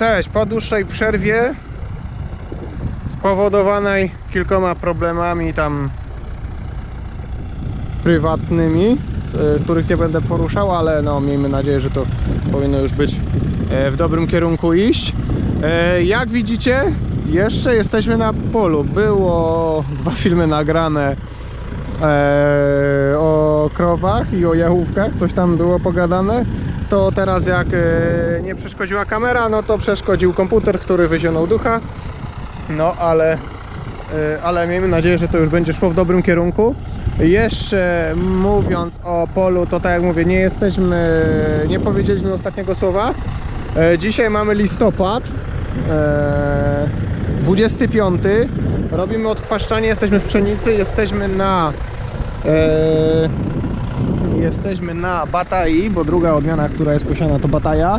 Cześć, po dłuższej przerwie spowodowanej kilkoma problemami tam prywatnymi, y, których nie będę poruszał, ale no miejmy nadzieję, że to powinno już być e, w dobrym kierunku iść. E, Jak widzicie, jeszcze jesteśmy na polu. Było dwa filmy nagrane e, o krowach i o jachówkach, coś tam było pogadane. To teraz jak e, nie przeszkodziła kamera, no to przeszkodził komputer, który wyzionął ducha. No ale, e, ale miejmy nadzieję, że to już będzie szło w dobrym kierunku. Jeszcze mówiąc o polu, to tak jak mówię, nie jesteśmy, nie powiedzieliśmy ostatniego słowa. E, Dzisiaj mamy listopad, e, 25. Robimy odchwaszczanie, jesteśmy w pszenicy, jesteśmy na jesteśmy na Batai, bo druga odmiana, która jest posiana to Bataja.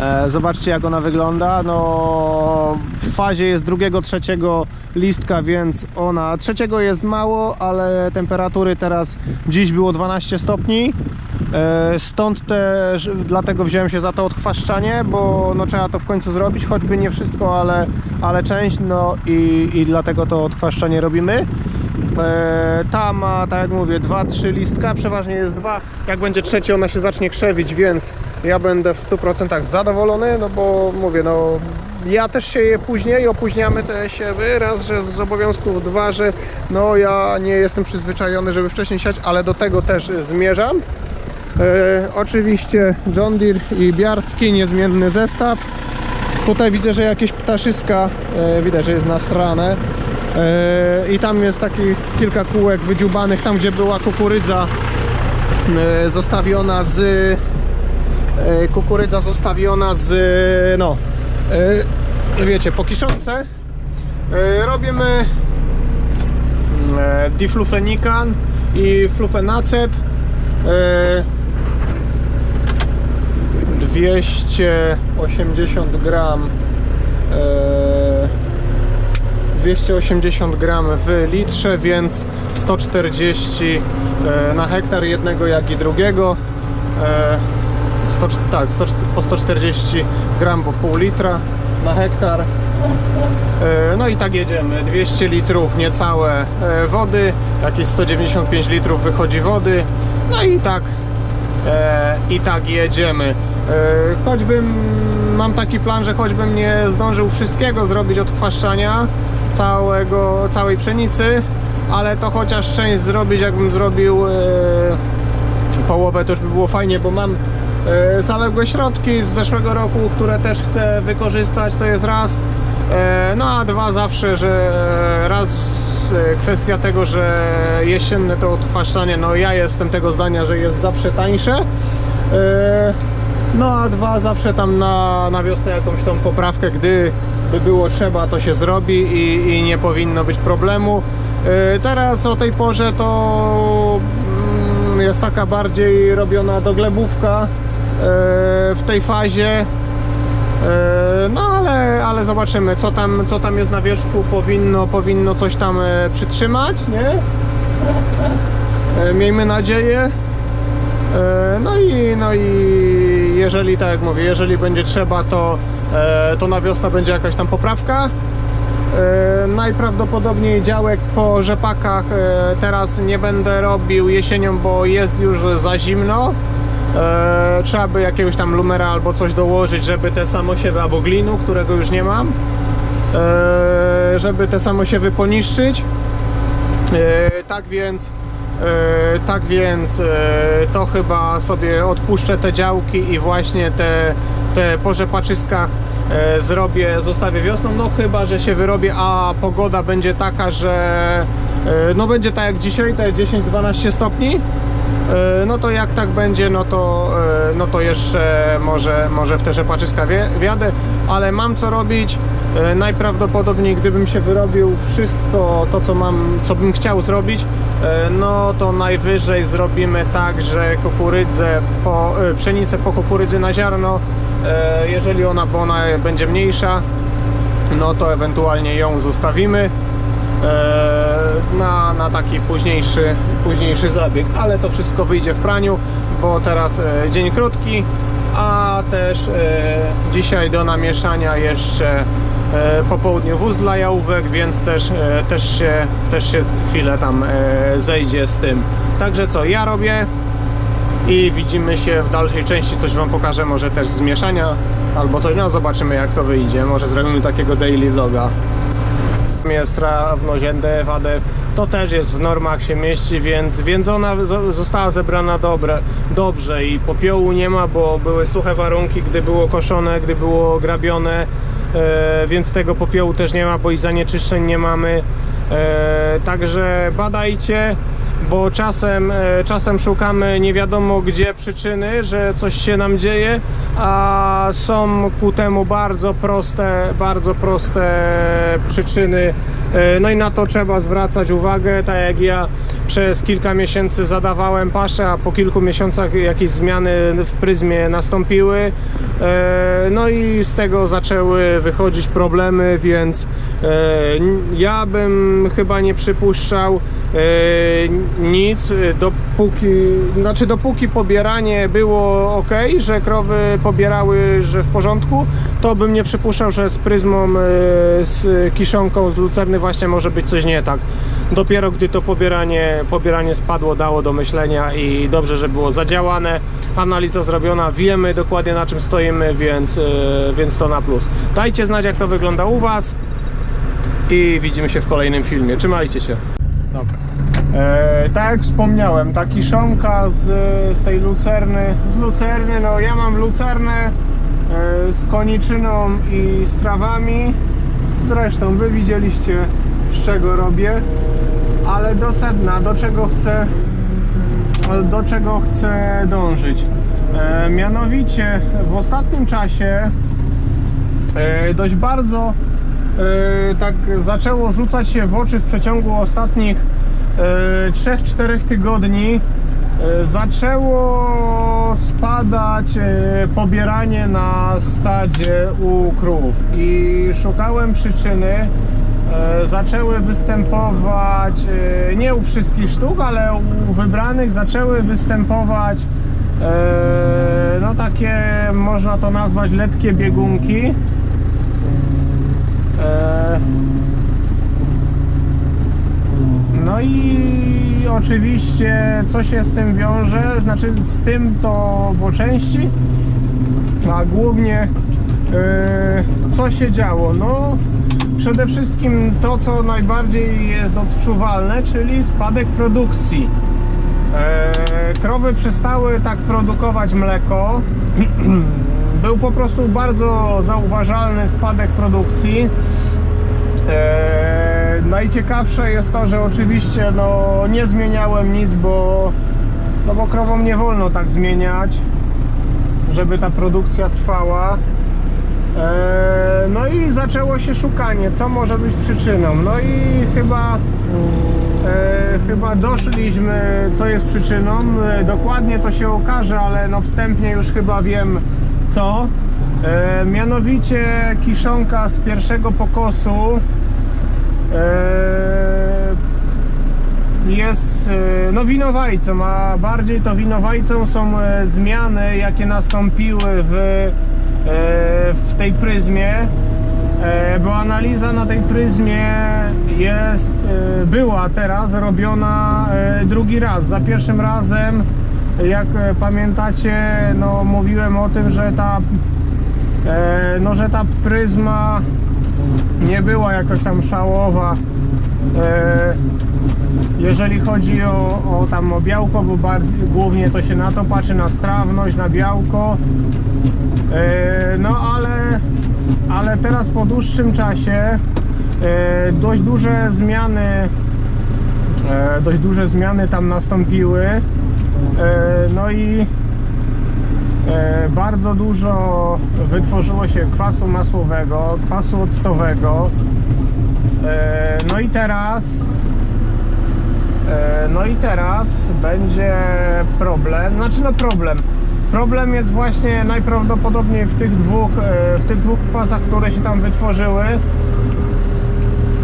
E, zobaczcie jak ona wygląda. No w fazie jest drugiego, trzeciego listka, więc ona trzeciego jest mało, ale temperatury teraz dziś było 12 stopni. E, stąd też dlatego wziąłem się za to odchwaszczanie, bo no, trzeba to w końcu zrobić, choćby nie wszystko, ale, ale część, no i, i dlatego to odchwaszczanie robimy. E, ta ma, tak jak mówię, 2-3 listka, przeważnie jest dwa. Jak będzie trzeci, ona się zacznie krzewić, więc ja będę w 100% zadowolony, no bo mówię, no ja też sieję później, opóźniamy te siewy, raz, że z obowiązków, dwa, że no ja nie jestem przyzwyczajony, żeby wcześniej siać, ale do tego też zmierzam. E, oczywiście John Deere i Biarcki, niezmienny zestaw. Tutaj widzę, że jakieś ptaszyska, e, widać, że jest nasrane. E, I tam jest taki kilka kółek wydziubanych, tam gdzie była kukurydza e, zostawiona z e, kukurydza zostawiona z no wiecie, po kiszące robimy diflufenikan i flufenacet. E, 280 gram 280 gram w litrze, więc 140 e, na hektar jednego jak i drugiego. E, 100, tak, 100, po 140 gram po pół litra na hektar. E, No i tak jedziemy. 200 litrów niecałe e, wody, jakieś 195 litrów wychodzi wody. No i tak e, i tak jedziemy. E, choćbym mam taki plan, że choćbym nie zdążył wszystkiego zrobić odchwaszczania całego, całej pszenicy, ale to chociaż część zrobić, jakbym zrobił e, połowę, to już by było fajnie, bo mam e, zaległe środki z zeszłego roku, które też chcę wykorzystać, to jest raz. E, no a dwa zawsze, że raz e, kwestia tego, że jesienne to odchwaszczanie, no ja jestem tego zdania, że jest zawsze tańsze. No a dwa zawsze tam na, na wiosnę jakąś tą poprawkę, gdy by było trzeba, to się zrobi i, i nie powinno być problemu. E, Teraz o tej porze to mm, jest taka bardziej robiona doglebówka e, w tej fazie. E, No ale, ale zobaczymy co tam, co tam jest na wierzchu, powinno, powinno coś tam e, przytrzymać, nie? E, Miejmy nadzieję. E, No i, no i jeżeli, tak jak mówię, jeżeli będzie trzeba, to, to na wiosnę będzie jakaś tam poprawka. E, Najprawdopodobniej działek po rzepakach e, teraz nie będę robił jesienią, bo jest już za zimno. E, Trzeba by jakiegoś tam lumera albo coś dołożyć, żeby te samosiewy, albo glinu, którego już nie mam, e, żeby te samosiewy poniszczyć. E, Tak więc, e, tak więc e, to chyba sobie odpuszczę te działki i właśnie te, te po rzepaczyskach e, zrobię, zostawię wiosną. No chyba, że się wyrobię, a pogoda będzie taka, że e, no będzie tak jak dzisiaj, te 10-12 stopni. E, No to jak tak będzie, no to, e, no to jeszcze może, może w te rzepaczyska wjadę, ale mam co robić. E, Najprawdopodobniej gdybym się wyrobił wszystko to co mam, co bym chciał zrobić, e, no to najwyżej zrobimy tak, że kukurydzę po, e, pszenicę po kukurydzy na ziarno, e, jeżeli ona, bo ona będzie mniejsza, no to ewentualnie ją zostawimy e, na, na taki późniejszy, późniejszy zabieg, ale to wszystko wyjdzie w praniu, bo teraz e, dzień krótki, a też e, dzisiaj do namieszania jeszcze e, po południu wóz dla jałówek, więc też, e, też, się, też się chwilę tam e, zejdzie z tym. Także co, ja robię i widzimy się w dalszej części, coś Wam pokażę, może też z mieszania albo coś, no zobaczymy jak to wyjdzie, może zrobimy takiego daily vloga. Jest trawno zięte wadę, to też jest w normach się mieści, więc, więc ona zo- została zebrana dobre, dobrze i popiołu nie ma, bo były suche warunki, gdy było koszone, gdy było grabione, e, więc tego popiołu też nie ma, bo i zanieczyszczeń nie mamy. E, także badajcie, bo czasem, e, czasem szukamy nie wiadomo gdzie przyczyny, że coś się nam dzieje, a są ku temu bardzo proste, bardzo proste przyczyny. E, No i na to trzeba zwracać uwagę, tak jak ja przez kilka miesięcy zadawałem paszę, a po kilku miesiącach jakieś zmiany w pryzmie nastąpiły. E, No i z tego zaczęły wychodzić problemy, więc e, ja bym chyba nie przypuszczał nic, e, dopóki, znaczy dopóki pobieranie było ok, że krowy pobierały, że w porządku, to bym nie przypuszczał, że z pryzmą, e, z kiszonką, z lucerny właśnie może być coś nie tak. Dopiero gdy to pobieranie, pobieranie spadło, dało do myślenia i dobrze, że było zadziałane, analiza zrobiona, wiemy dokładnie na czym stoimy, więc, e, więc to na plus. Dajcie znać jak to wygląda u Was i widzimy się w kolejnym filmie. Trzymajcie się. E, tak jak wspomniałem, ta kiszonka z, z tej lucerny, z lucerny, no ja mam lucernę e, z koniczyną i z trawami. Zresztą wy widzieliście z czego robię, ale do sedna, do czego chcę, do czego chcę dążyć. E, mianowicie w ostatnim czasie e, dość bardzo e, tak zaczęło rzucać się w oczy w przeciągu ostatnich e, 3-4 tygodni e, zaczęło spadać e, pobieranie na stadzie u krów. I szukałem przyczyny. E, zaczęły występować e, nie u wszystkich sztuk, ale u wybranych zaczęły występować e, no takie można to nazwać letkie biegunki E, No i oczywiście co się z tym wiąże, znaczy z tym to po części, a głównie e, co się działo? No przede wszystkim to co najbardziej jest odczuwalne, czyli spadek produkcji. E, Krowy przestały tak produkować mleko. Był po prostu bardzo zauważalny spadek produkcji. Najciekawsze jest to, że oczywiście no, nie zmieniałem nic, bo, no, bo krowom nie wolno tak zmieniać, żeby ta produkcja trwała. E, no i zaczęło się szukanie, co może być przyczyną. No i chyba, e, chyba doszliśmy, co jest przyczyną. E, dokładnie to się okaże, ale no wstępnie już chyba wiem co. E, mianowicie kiszonka z pierwszego pokosu jest e, no winowajcą, a bardziej to winowajcą są e, zmiany, jakie nastąpiły w, e, w tej pryzmie, e, bo analiza na tej pryzmie jest, e, była teraz robiona drugi raz. Za pierwszym razem, jak pamiętacie, no mówiłem o tym, że ta, no, że ta pryzma nie była jakoś tam szałowa. E, jeżeli chodzi o, o tam o białko, bo bardziej, głównie to się na to patrzy, na strawność, na białko. E, no ale, ale teraz po dłuższym czasie e, dość duże zmiany dość duże zmiany tam nastąpiły. No i bardzo dużo wytworzyło się kwasu masłowego, kwasu octowego. E, no i teraz e, no i teraz będzie problem, znaczy no problem. Problem jest właśnie najprawdopodobniej w tych dwóch, e, w tych dwóch kwasach, które się tam wytworzyły.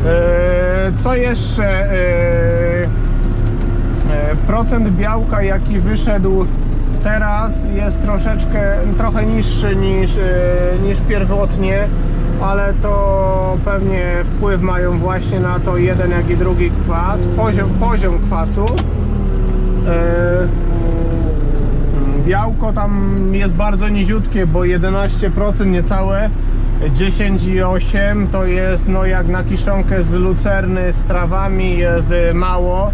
E, Co jeszcze? E, e, Procent białka, jaki wyszedł Teraz jest troszeczkę, trochę niższy niż, e, niż pierwotnie, ale to pewnie wpływ mają właśnie na to jeden jak i drugi kwas, poziom, poziom kwasu. E, Białko tam jest bardzo niziutkie, bo 11% niecałe, 10,8 to jest no jak na kiszonkę z lucerny z trawami jest y, mało.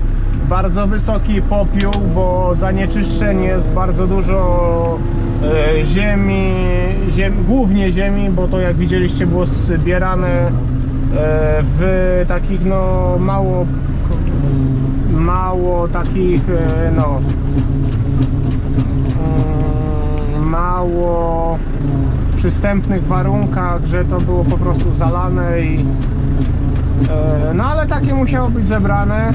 Bardzo wysoki popiół, bo zanieczyszczeń jest bardzo dużo e, ziemi, ziem, głównie ziemi, bo to jak widzieliście było zbierane e, w takich no mało mało takich e, no mm, mało przystępnych warunkach, że to było po prostu zalane i no ale takie musiało być zebrane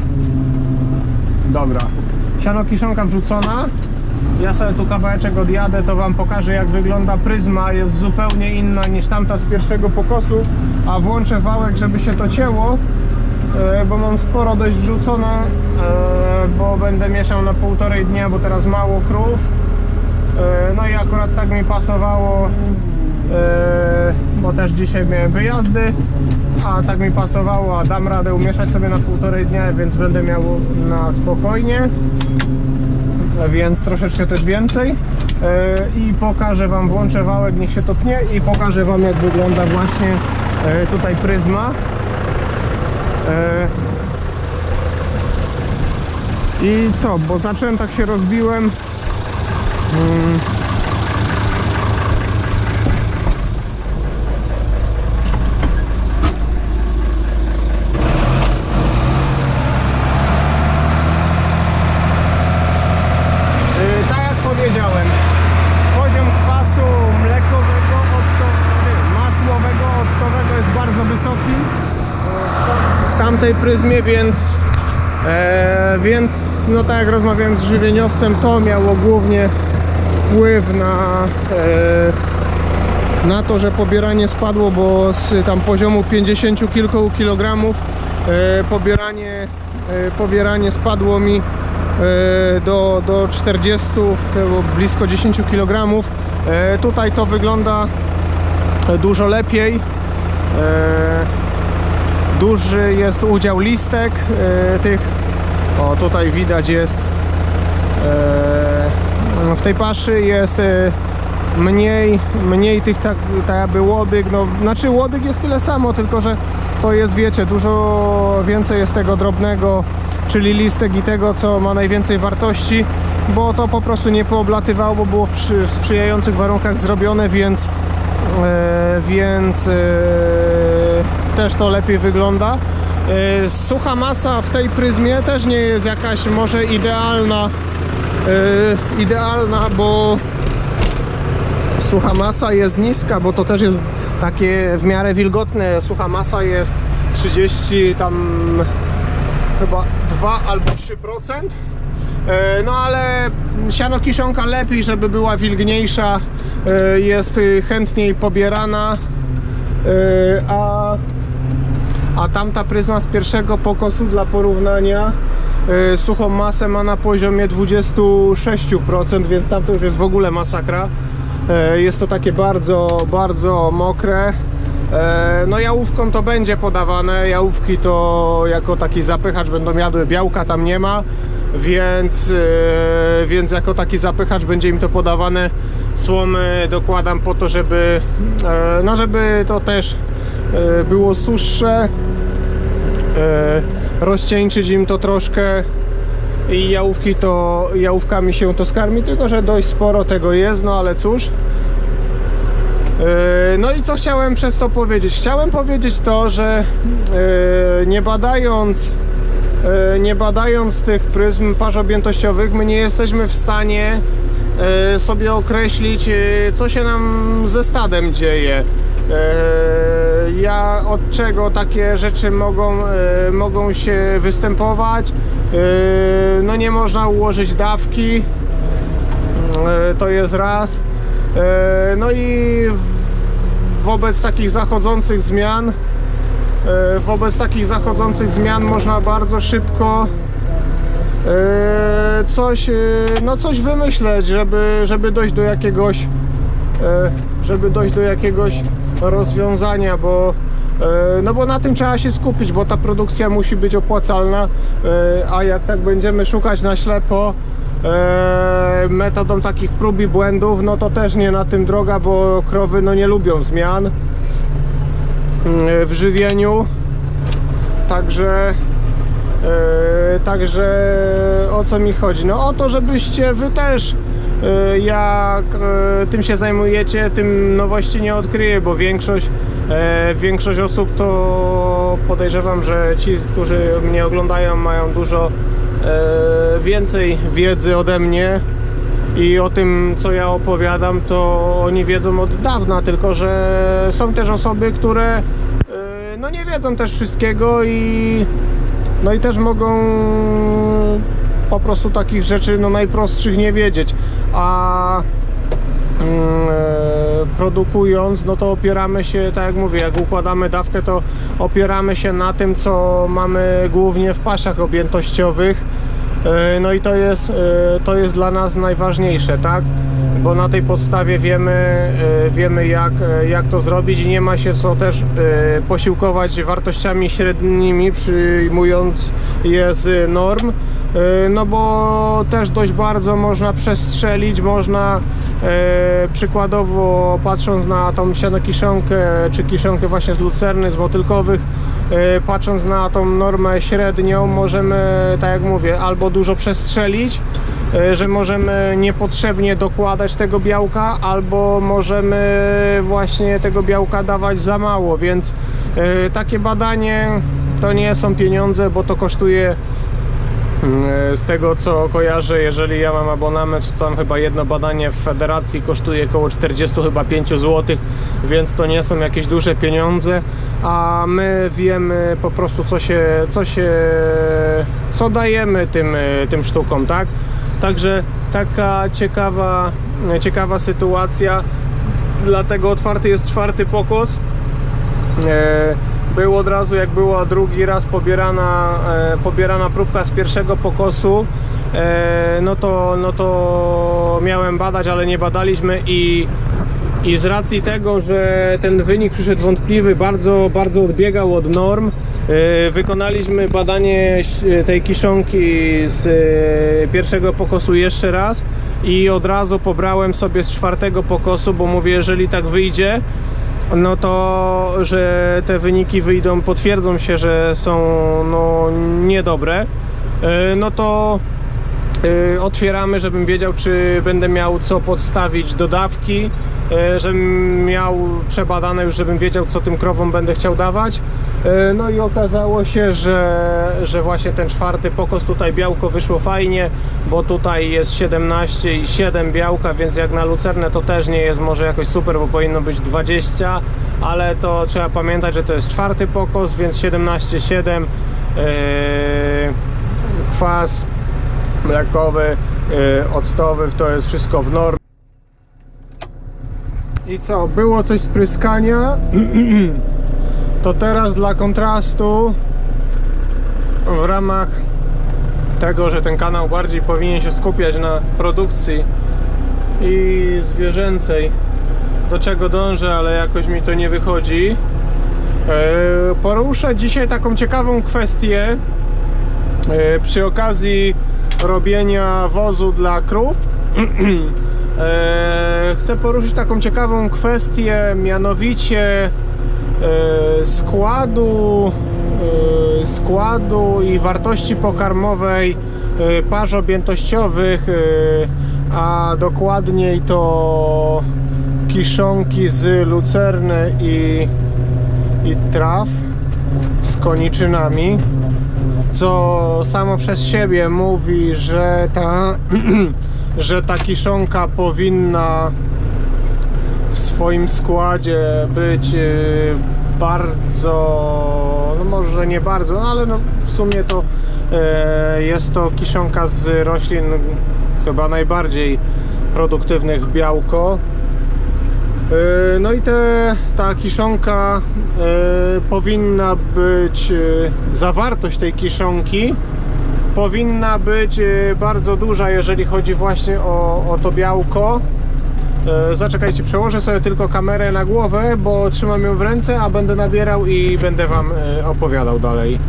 dobra. Siano kiszonka wrzucona. Ja sobie tu kawałeczek odjadę, to wam pokażę jak wygląda pryzma, jest zupełnie inna niż tamta z pierwszego pokosu. A włączę wałek, żeby się to cięło e, bo mam sporo dość wrzucone e, bo będę mieszał na półtorej dnia, bo teraz mało krów. E, No i akurat tak mi pasowało, bo też dzisiaj miałem wyjazdy, a tak mi pasowało, a dam radę umieszać sobie na półtorej dnia, więc będę miał na spokojnie, więc troszeczkę też więcej. E, I pokażę Wam, włączę wałek, niech się to pnie i pokażę Wam jak wygląda właśnie e, tutaj pryzma. I co, bo zacząłem tak się rozbiłem, Yy, tak jak powiedziałem, poziom kwasu mlekowego, octo, nie, jest bardzo wysoki w tamtej pryzmie, więc e, więc no tak jak rozmawiałem z żywieniowcem, to miało głównie wpływ na e, na to, że pobieranie spadło, bo z tam poziomu 50 kilku kilogramów e, pobieranie, e, pobieranie spadło mi e, do, do 40, było blisko 10 kg. E, tutaj to wygląda dużo lepiej. E, duży jest udział listek e, tych. O, tutaj widać jest e, w tej paszy jest mniej, mniej tych tak, tak jakby łodyg, no znaczy łodyg jest tyle samo, tylko że to jest wiecie, dużo więcej jest tego drobnego, czyli listek i tego co ma najwięcej wartości, bo to po prostu nie pooblatywało, bo było w, przy, w sprzyjających warunkach zrobione, więc więc też to lepiej wygląda. E, Sucha masa w tej pryzmie też nie jest jakaś może idealna, e, idealna, bo sucha masa jest niska, bo to też jest takie w miarę wilgotne. Sucha masa jest 30 tam chyba 2 albo 3%. E, No ale siano kiszonka lepiej, żeby była wilgniejsza, jest y, chętniej pobierana, a, a tamta pryzma z pierwszego pokosu dla porównania e, suchą masę ma na poziomie 26%, więc tam to już jest w ogóle masakra. E, Jest to takie bardzo, bardzo mokre. E, No jałówką to będzie podawane, jałówki to jako taki zapychacz będą jadły, białka tam nie ma, więc, e, więc jako taki zapychacz będzie im to podawane. Słomy dokładam po to, żeby, e, no żeby to też było suszsze, e, rozcieńczyć im to troszkę i jałówki to, jałówkami się to skarmi, tylko że dość sporo tego jest, no ale cóż. Yy, No i co chciałem przez to powiedzieć? Chciałem powiedzieć to, że yy, nie badając nie badając tych pryzm parzobiętościowych, my nie jesteśmy w stanie sobie określić, co się nam ze stadem dzieje. Yy, Ja od czego takie rzeczy mogą, yy, mogą się występować. Yy, No nie można ułożyć dawki. E, to jest raz. E, No i wobec takich zachodzących zmian, e, wobec takich zachodzących zmian można bardzo szybko e, coś, e, no coś wymyśleć, żeby, żeby dojść do jakiegoś, e, żeby dojść do jakiegoś rozwiązania, bo e, no bo na tym trzeba się skupić, bo ta produkcja musi być opłacalna, e, a jak tak będziemy szukać na ślepo e, metodą takich prób i błędów, no to też nie na tym droga, bo krowy no nie lubią zmian w żywieniu. Także także o co mi chodzi? No o to, żebyście wy też jak e, tym się zajmujecie, tym nowości nie odkryje, bo większość e, większość osób to podejrzewam, że ci, którzy mnie oglądają mają dużo e, więcej wiedzy ode mnie i o tym, co ja opowiadam, to oni wiedzą od dawna, tylko że są też osoby, które e, no nie wiedzą też wszystkiego i no i też mogą po prostu takich rzeczy no najprostszych nie wiedzieć, a mm, e, produkując, no to opieramy się, tak jak mówię, jak układamy dawkę, to opieramy się na tym, co mamy głównie w paszach objętościowych. E, No i to jest, e, to jest dla nas najważniejsze, tak? Bo na tej podstawie wiemy, wiemy jak, jak to zrobić i nie ma się co też posiłkować wartościami średnimi, przyjmując je z norm. E, No bo też dość bardzo można przestrzelić, można e, przykładowo patrząc na tą sianokiszonkę, czy kiszonkę właśnie z lucerny, z motylkowych, e, patrząc na tą normę średnią, możemy, tak jak mówię, albo dużo przestrzelić, że możemy niepotrzebnie dokładać tego białka, albo możemy właśnie tego białka dawać za mało, więc takie badanie to nie są pieniądze, bo to kosztuje Z tego co kojarzę, jeżeli ja mam abonament, to tam chyba jedno badanie w federacji kosztuje około 40 chyba 5 zł, więc to nie są jakieś duże pieniądze, a my wiemy po prostu co się, co się, co dajemy tym, e, tym sztukom, tak? Także taka ciekawa, ciekawa sytuacja, dlatego otwarty jest czwarty pokos. E, Był od razu, jak była drugi raz pobierana, e, pobierana próbka z pierwszego pokosu, e, no to, no to miałem badać, ale nie badaliśmy i, i z racji tego, że ten wynik przyszedł wątpliwy, bardzo, bardzo odbiegał od norm, e, wykonaliśmy badanie ś- tej kiszonki z e, pierwszego pokosu jeszcze raz i od razu pobrałem sobie z czwartego pokosu, bo mówię, jeżeli tak wyjdzie, no to, że te wyniki wyjdą, potwierdzą się, że są no, niedobre, e, no to otwieramy, żebym wiedział, czy będę miał co podstawić do dawki, e, żebym miał przebadane już, żebym wiedział, co tym krowom będę chciał dawać. E, No i okazało się, że, że właśnie ten czwarty pokos tutaj białko wyszło fajnie, bo tutaj jest 17 i 7 białka, więc jak na lucernę to też nie jest może jakoś super, bo powinno być 20, ale to trzeba pamiętać, że to jest czwarty pokos, więc 17,7 e, kwas mlekowy, y, octowy, to jest wszystko w normie. I co, było coś z pryskania, to teraz dla kontrastu w ramach tego, że ten kanał bardziej powinien się skupiać na produkcji i zwierzęcej, do czego dążę, ale jakoś mi to nie wychodzi. E, Poruszę dzisiaj taką ciekawą kwestię, E, przy okazji robienia wozu dla krów. E, chcę poruszyć taką ciekawą kwestię, mianowicie e, składu e, składu i wartości pokarmowej e, pasz objętościowych, e, a dokładniej to kiszonki z lucerny i, i traw z koniczynami co samo przez siebie mówi, że ta, że ta kiszonka powinna w swoim składzie być y, bardzo, no może nie bardzo, no ale no w sumie to e, jest to kiszonka z roślin chyba najbardziej produktywnych w białko. E, No i te, ta kiszonka e, powinna być, e, zawartość tej kiszonki powinna być bardzo duża, jeżeli chodzi właśnie o, o to białko. Zaczekajcie, przełożę sobie tylko kamerę na głowę, bo trzymam ją w ręce, a będę nabierał i będę Wam opowiadał dalej.